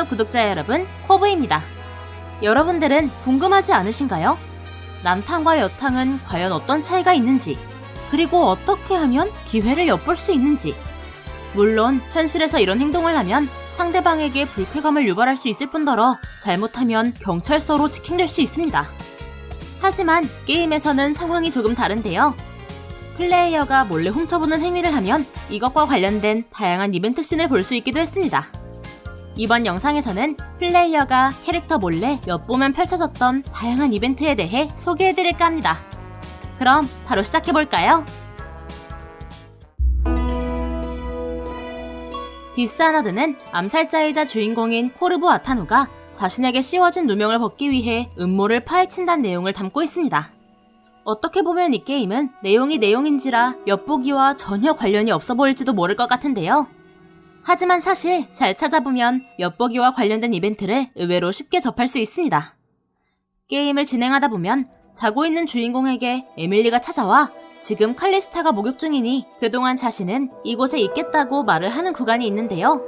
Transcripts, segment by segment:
헬로 구독자 여러분, 코브입니다. 여러분들은 궁금하지 않으신가요? 남탕과 여탕은 과연 어떤 차이가 있는지, 그리고 어떻게 하면 기회를 엿볼 수 있는지. 물론 현실에서 이런 행동을 하면 상대방에게 불쾌감을 유발할 수 있을 뿐더러 잘못하면 경찰서로 직행될 수 있습니다. 하지만 게임에서는 상황이 조금 다른데요. 플레이어가 몰래 훔쳐보는 행위를 하면 이것과 관련된 다양한 이벤트 씬을 볼 수 있기도 했습니다. 이번 영상에서는 플레이어가 캐릭터 몰래 엿보면 펼쳐졌던 다양한 이벤트에 대해 소개해드릴까 합니다. 그럼 바로 시작해볼까요? 디스아너드는 암살자이자 주인공인 코르브 아타누가 자신에게 씌워진 누명을 벗기 위해 음모를 파헤친다는 내용을 담고 있습니다. 어떻게 보면 이 게임은 내용이 내용인지라 엿보기와 전혀 관련이 없어 보일지도 모를 것 같은데요. 하지만 사실 잘 찾아보면 엿보기와 관련된 이벤트를 의외로 쉽게 접할 수 있습니다. 게임을 진행하다 보면 자고 있는 주인공에게 에밀리가 찾아와 지금 칼리스타가 목욕 중이니 그동안 자신은 이곳에 있겠다고 말을 하는 구간이 있는데요.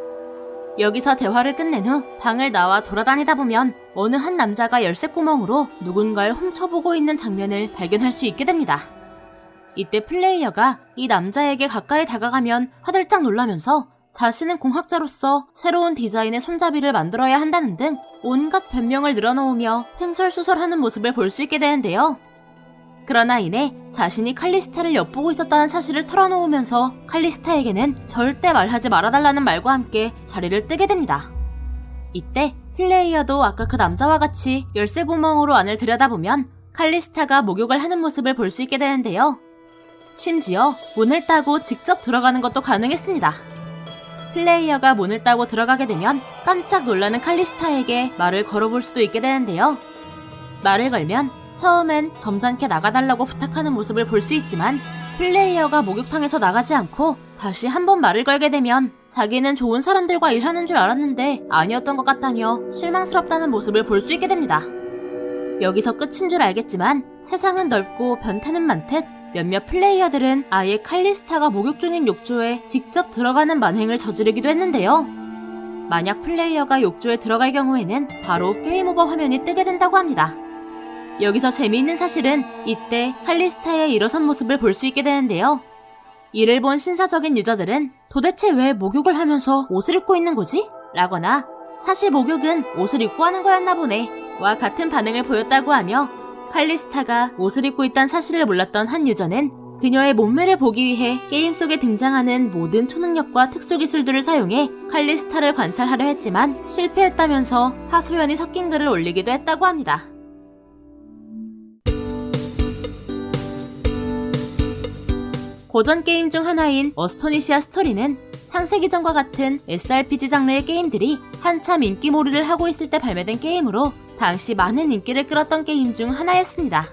여기서 대화를 끝낸 후 방을 나와 돌아다니다 보면 어느 한 남자가 열쇠 구멍으로 누군가를 훔쳐보고 있는 장면을 발견할 수 있게 됩니다. 이때 플레이어가 이 남자에게 가까이 다가가면 화들짝 놀라면서 자신은 공학자로서 새로운 디자인의 손잡이를 만들어야 한다는 등 온갖 변명을 늘어놓으며 횡설수설하는 모습을 볼 수 있게 되는데요. 그러나 이내 자신이 칼리스타를 엿보고 있었다는 사실을 털어놓으면서 칼리스타에게는 절대 말하지 말아달라는 말과 함께 자리를 뜨게 됩니다. 이때 플레이어도 아까 그 남자와 같이 열쇠 구멍으로 안을 들여다보면 칼리스타가 목욕을 하는 모습을 볼 수 있게 되는데요. 심지어 문을 따고 직접 들어가는 것도 가능했습니다. 플레이어가 문을 따고 들어가게 되면 깜짝 놀라는 칼리스타에게 말을 걸어볼 수도 있게 되는데요. 말을 걸면 처음엔 점잖게 나가달라고 부탁하는 모습을 볼 수 있지만 플레이어가 목욕탕에서 나가지 않고 다시 한번 말을 걸게 되면 자기는 좋은 사람들과 일하는 줄 알았는데 아니었던 것 같다며 실망스럽다는 모습을 볼 수 있게 됩니다. 여기서 끝인 줄 알겠지만 세상은 넓고 변태는 많듯 몇몇 플레이어들은 아예 칼리스타가 목욕 중인 욕조에 직접 들어가는 만행을 저지르기도 했는데요. 만약 플레이어가 욕조에 들어갈 경우에는 바로 게임 오버 화면이 뜨게 된다고 합니다. 여기서 재미있는 사실은 이때 칼리스타의 일어선 모습을 볼 수 있게 되는데요. 이를 본 신사적인 유저들은 도대체 왜 목욕을 하면서 옷을 입고 있는 거지? 라거나 사실 목욕은 옷을 입고 하는 거였나 보네 와 같은 반응을 보였다고 하며 칼리스타가 옷을 입고 있다는 사실을 몰랐던 한 유저는 그녀의 몸매를 보기 위해 게임 속에 등장하는 모든 초능력과 특수 기술들을 사용해 칼리스타를 관찰하려 했지만 실패했다면서 하소연이 섞인 글을 올리기도 했다고 합니다. 고전 게임 중 하나인 어스토니시아 스토리는 창세기전과 같은 SRPG 장르의 게임들이 한참 인기몰이를 하고 있을 때 발매된 게임으로 당시 많은 인기를 끌었던 게임 중 하나였습니다.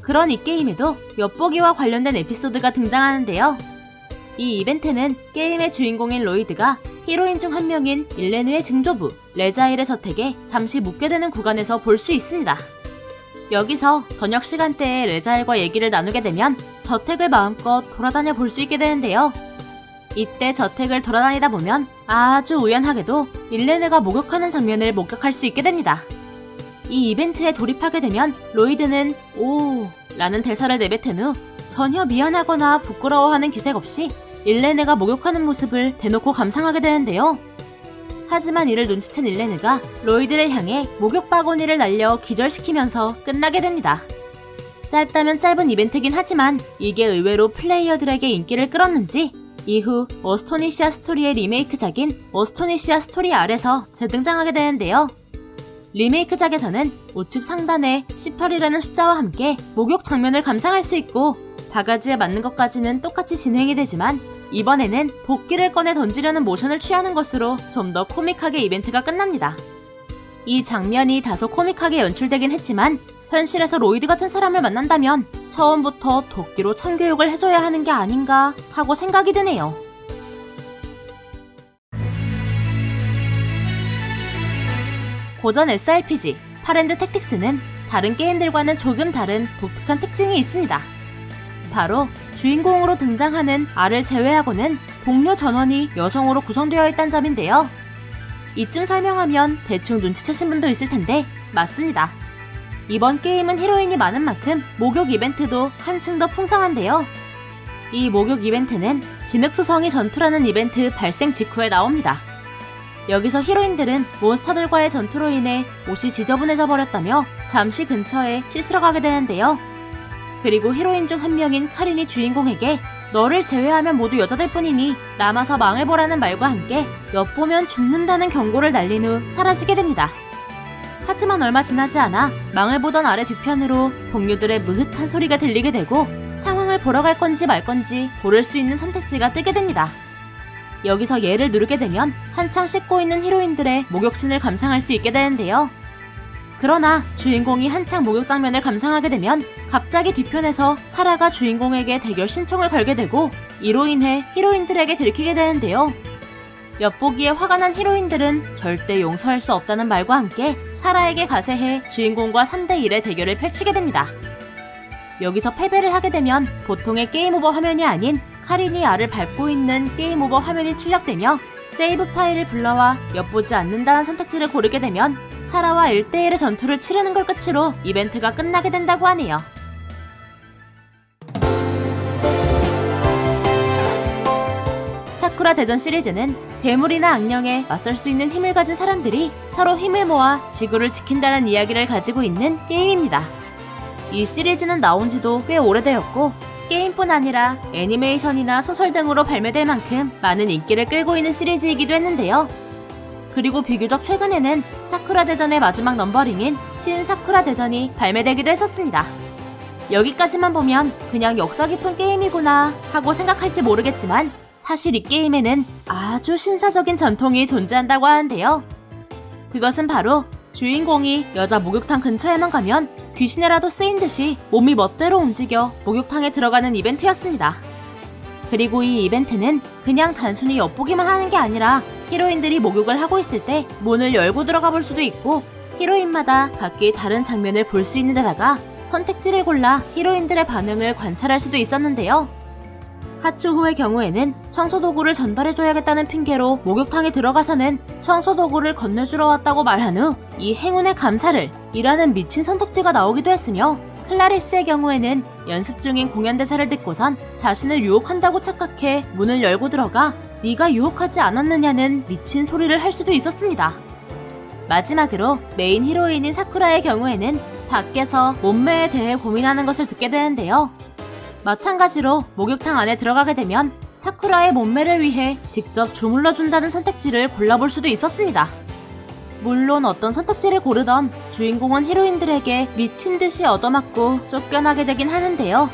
그런 이 게임에도 엿보기와 관련된 에피소드가 등장하는데요. 이 이벤트는 게임의 주인공인 로이드가 히로인 중 한 명인 일레느의 증조부 레자일의 저택에 잠시 묵게 되는 구간에서 볼 수 있습니다. 여기서 저녁 시간대에 레자일과 얘기를 나누게 되면 저택을 마음껏 돌아다녀 볼 수 있게 되는데요. 이때 저택을 돌아다니다 보면 아주 우연하게도 일레네가 목욕하는 장면을 목격할 수 있게 됩니다. 이 이벤트에 돌입하게 되면 로이드는 오 라는 대사를 내뱉은 후 전혀 미안하거나 부끄러워하는 기색 없이 일레네가 목욕하는 모습을 대놓고 감상하게 되는데요. 하지만 이를 눈치챈 일레네가 로이드를 향해 목욕 바구니를 날려 기절시키면서 끝나게 됩니다. 짧다면 짧은 이벤트긴 하지만 이게 의외로 플레이어들에게 인기를 끌었는지 이후 어스토니시아 스토리의 리메이크작인 어스토니시아 스토리 아래서 재등장하게 되는데요. 리메이크작에서는 우측 상단에 18이라는 숫자와 함께 목욕 장면을 감상할 수 있고 바가지에 맞는 것까지는 똑같이 진행이 되지만 이번에는 도끼를 꺼내 던지려는 모션을 취하는 것으로 좀 더 코믹하게 이벤트가 끝납니다. 이 장면이 다소 코믹하게 연출되긴 했지만 현실에서 로이드 같은 사람을 만난다면 처음부터 도끼로 참교육을 해줘야 하는 게 아닌가 하고 생각이 드네요. 고전 SRPG 파랜드 택틱스는 다른 게임들과는 조금 다른 독특한 특징이 있습니다. 바로 주인공으로 등장하는 알을 제외하고는 동료 전원이 여성으로 구성되어 있다는 점인데요. 이쯤 설명하면 대충 눈치채신 분도 있을 텐데 맞습니다. 이번 게임은 히로인이 많은 만큼 목욕 이벤트도 한층 더 풍성한데요. 이 목욕 이벤트는 진흙투성이 전투라는 이벤트 발생 직후에 나옵니다. 여기서 히로인들은 몬스터들과의 전투로 인해 옷이 지저분해져 버렸다며 잠시 근처에 씻으러 가게 되는데요. 그리고 히로인 중 한 명인 카린이 주인공에게 너를 제외하면 모두 여자들 뿐이니 남아서 망해보라는 말과 함께 엿보면 죽는다는 경고를 날린 후 사라지게 됩니다. 하지만 얼마 지나지 않아 망을 보던 아래 뒤편으로 동료들의 무흐한 소리가 들리게 되고 상황을 보러 갈 건지 말 건지 고를 수 있는 선택지가 뜨게 됩니다. 여기서 얘를 누르게 되면 한창 씻고 있는 히로인들의 목욕신을 감상할 수 있게 되는데요. 그러나 주인공이 한창 목욕 장면을 감상하게 되면 갑자기 뒤편에서 사라가 주인공에게 대결 신청을 걸게 되고 이로 인해 히로인들에게 들키게 되는데요. 엿보기에 화가 난 히로인들은 절대 용서할 수 없다는 말과 함께 사라에게 가세해 주인공과 3대1의 대결을 펼치게 됩니다. 여기서 패배를 하게 되면 보통의 게임 오버 화면이 아닌 카린이 알을 밟고 있는 게임 오버 화면이 출력되며 세이브 파일을 불러와 엿보지 않는다는 선택지를 고르게 되면 사라와 1대1의 전투를 치르는 걸 끝으로 이벤트가 끝나게 된다고 하네요. 사쿠라 대전 시리즈는 괴물이나 악령에 맞설 수 있는 힘을 가진 사람들이 서로 힘을 모아 지구를 지킨다는 이야기를 가지고 있는 게임입니다. 이 시리즈는 나온 지도 꽤 오래되었고 게임뿐 아니라 애니메이션이나 소설 등으로 발매될 만큼 많은 인기를 끌고 있는 시리즈이기도 했는데요. 그리고 비교적 최근에는 사쿠라 대전의 마지막 넘버링인 신 사쿠라 대전이 발매되기도 했었습니다. 여기까지만 보면 그냥 역사 깊은 게임이구나 하고 생각할지 모르겠지만 사실 이 게임에는 아주 신사적인 전통이 존재한다고 하는데요. 그것은 바로 주인공이 여자 목욕탕 근처에만 가면 귀신이라도 쓰인 듯이 몸이 멋대로 움직여 목욕탕에 들어가는 이벤트였습니다. 그리고 이 이벤트는 그냥 단순히 엿보기만 하는 게 아니라 히로인들이 목욕을 하고 있을 때 문을 열고 들어가 볼 수도 있고 히로인마다 각기 다른 장면을 볼 수 있는 데다가 선택지를 골라 히로인들의 반응을 관찰할 수도 있었는데요. 하츠호의 경우에는 청소도구를 전달해줘야겠다는 핑계로 목욕탕에 들어가서는 청소도구를 건네주러 왔다고 말한 후 이 행운의 감사를 이라는 미친 선택지가 나오기도 했으며 클라리스의 경우에는 연습 중인 공연 대사를 듣고선 자신을 유혹한다고 착각해 문을 열고 들어가 네가 유혹하지 않았느냐는 미친 소리를 할 수도 있었습니다. 마지막으로 메인 히로인인 사쿠라의 경우에는 밖에서 몸매에 대해 고민하는 것을 듣게 되는데요. 마찬가지로 목욕탕 안에 들어가게 되면 사쿠라의 몸매를 위해 직접 주물러 준다는 선택지를 골라볼 수도 있었습니다. 물론 어떤 선택지를 고르던 주인공은 히로인들에게 미친 듯이 얻어맞고 쫓겨나게 되긴 하는데요.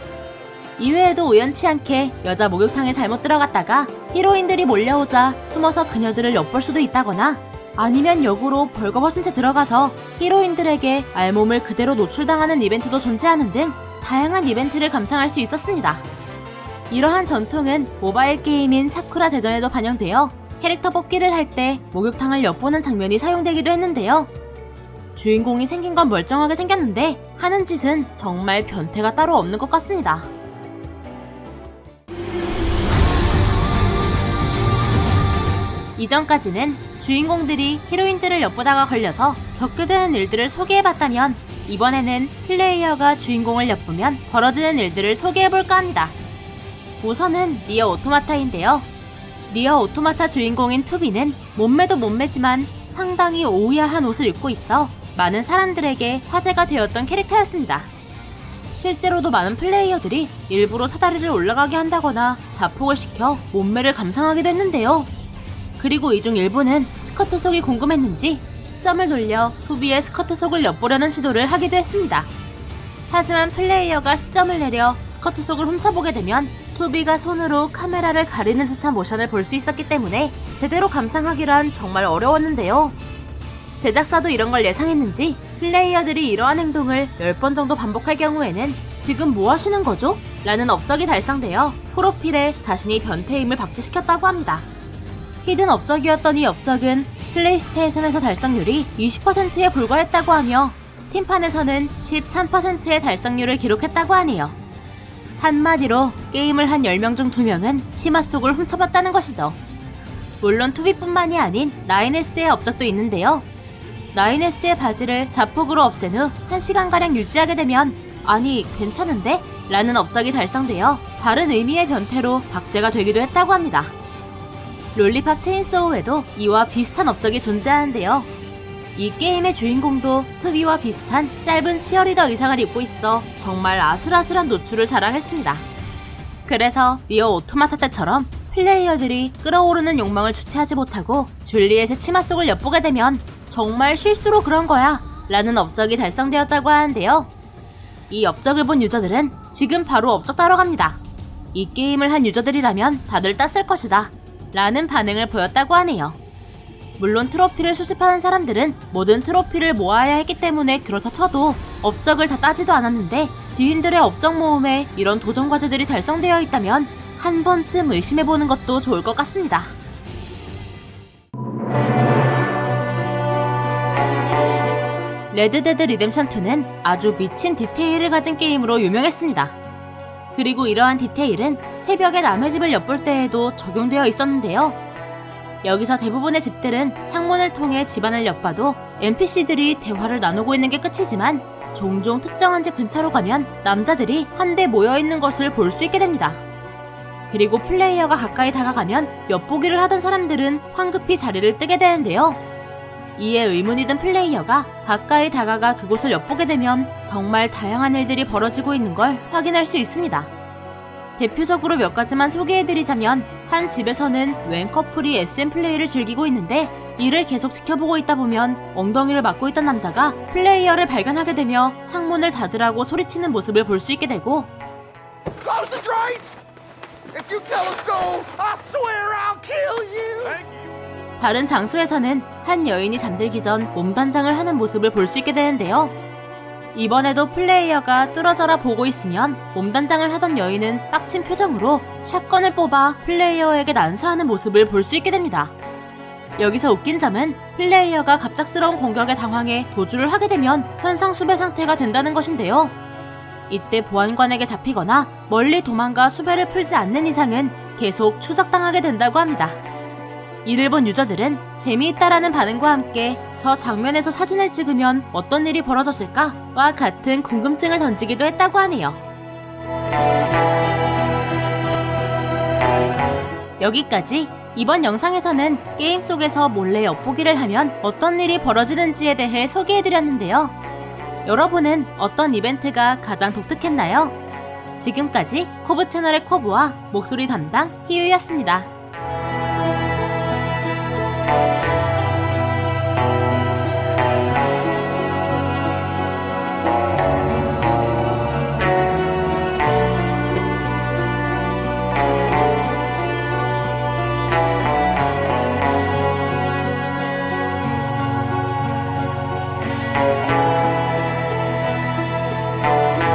이외에도 우연치 않게 여자 목욕탕에 잘못 들어갔다가 히로인들이 몰려오자 숨어서 그녀들을 엿볼 수도 있다거나 아니면 역으로 벌거벗은 채 들어가서 히로인들에게 알몸을 그대로 노출당하는 이벤트도 존재하는 등 다양한 이벤트를 감상할 수 있었습니다. 이러한 전통은 모바일 게임인 사쿠라 대전에도 반영되어 캐릭터 뽑기를 할 때 목욕탕을 엿보는 장면이 사용되기도 했는데요. 주인공이 생긴 건 멀쩡하게 생겼는데 하는 짓은 정말 변태가 따로 없는 것 같습니다. 이전까지는 주인공들이 히로인들을 엿보다가 걸려서 겪게 되는 일들을 소개해봤다면 이번에는 플레이어가 주인공을 엿보면 벌어지는 일들을 소개해볼까 합니다. 우선은 니어 오토마타인데요. 니어 오토마타 주인공인 투비는 몸매도 몸매지만 상당히 오우야한 옷을 입고 있어 많은 사람들에게 화제가 되었던 캐릭터였습니다. 실제로도 많은 플레이어들이 일부러 사다리를 올라가게 한다거나 자폭을 시켜 몸매를 감상하기도 했는데요. 그리고 이 중 일부는 스커트 속이 궁금했는지 시점을 돌려 투비의 스커트 속을 엿보려는 시도를 하기도 했습니다. 하지만 플레이어가 시점을 내려 스커트 속을 훔쳐보게 되면 투비가 손으로 카메라를 가리는 듯한 모션을 볼 수 있었기 때문에 제대로 감상하기란 정말 어려웠는데요. 제작사도 이런 걸 예상했는지 플레이어들이 이러한 행동을 10번 정도 반복할 경우에는 지금 뭐 하시는 거죠? 라는 업적이 달성되어 프로필에 자신이 변태임을 박제시켰다고 합니다. 히든 업적이었던 이 업적은 플레이스테이션에서 달성률이 20%에 불과했다고 하며 스팀판에서는 13%의 달성률을 기록했다고 하네요. 한마디로 게임을 한 10명 중 2명은 치마 속을 훔쳐봤다는 것이죠. 물론 투비뿐만이 아닌 9S의 업적도 있는데요. 9S의 바지를 자폭으로 없앤 후 1시간가량 유지하게 되면 아니 괜찮은데? 라는 업적이 달성되어 다른 의미의 변태로 박제가 되기도 했다고 합니다. 롤리팝 체인소우에도 이와 비슷한 업적이 존재하는데요. 이 게임의 주인공도 투비와 비슷한 짧은 치어리더 의상을 입고 있어 정말 아슬아슬한 노출을 자랑했습니다. 그래서 니어 오토마타 때처럼 플레이어들이 끓어오르는 욕망을 주체하지 못하고 줄리엣의 치마 속을 엿보게 되면 정말 실수로 그런 거야 라는 업적이 달성되었다고 하는데요. 이 업적을 본 유저들은 지금 바로 업적 따러 갑니다. 이 게임을 한 유저들이라면 다들 땄을 것이다 라는 반응을 보였다고 하네요. 물론 트로피를 수집하는 사람들은 모든 트로피를 모아야 했기 때문에 그렇다 쳐도 업적을 다 따지도 않았는데 지인들의 업적 모음에 이런 도전 과제들이 달성되어 있다면 한 번쯤 의심해보는 것도 좋을 것 같습니다. 레드데드 리뎀션 2는 아주 미친 디테일을 가진 게임으로 유명했습니다. 그리고 이러한 디테일은 새벽에 남의 집을 엿볼 때에도 적용되어 있었는데요. 여기서 대부분의 집들은 창문을 통해 집안을 엿봐도 NPC들이 대화를 나누고 있는 게 끝이지만 종종 특정한 집 근처로 가면 남자들이 한데 모여 있는 것을 볼 수 있게 됩니다. 그리고 플레이어가 가까이 다가가면 엿보기를 하던 사람들은 황급히 자리를 뜨게 되는데요. 이에 의문이 든 플레이어가 가까이 다가가 그곳을 엿보게 되면 정말 다양한 일들이 벌어지고 있는 걸 확인할 수 있습니다. 대표적으로 몇 가지만 소개해드리자면 한 집에서는 웬 커플이 SM 플레이를 즐기고 있는데 이를 계속 지켜보고 있다 보면 엉덩이를 맞고 있던 남자가 플레이어를 발견하게 되며 창문을 닫으라고 소리치는 모습을 볼 수 있게 되고! 다른 장소에서는 한 여인이 잠들기 전 몸단장을 하는 모습을 볼 수 있게 되는데요. 이번에도 플레이어가 뚫어져라 보고 있으면 몸단장을 하던 여인은 빡친 표정으로 샷건을 뽑아 플레이어에게 난사하는 모습을 볼 수 있게 됩니다. 여기서 웃긴 점은 플레이어가 갑작스러운 공격에 당황해 도주를 하게 되면 현상수배 상태가 된다는 것인데요. 이때 보안관에게 잡히거나 멀리 도망가 수배를 풀지 않는 이상은 계속 추적당하게 된다고 합니다. 이를 본 유저들은 재미있다라는 반응과 함께 저 장면에서 사진을 찍으면 어떤 일이 벌어졌을까와 같은 궁금증을 던지기도 했다고 하네요. 여기까지 이번 영상에서는 게임 속에서 몰래 엿보기를 하면 어떤 일이 벌어지는지에 대해 소개해드렸는데요. 여러분은 어떤 이벤트가 가장 독특했나요? 지금까지 코브 채널의 코브와 목소리 담당 희유였습니다.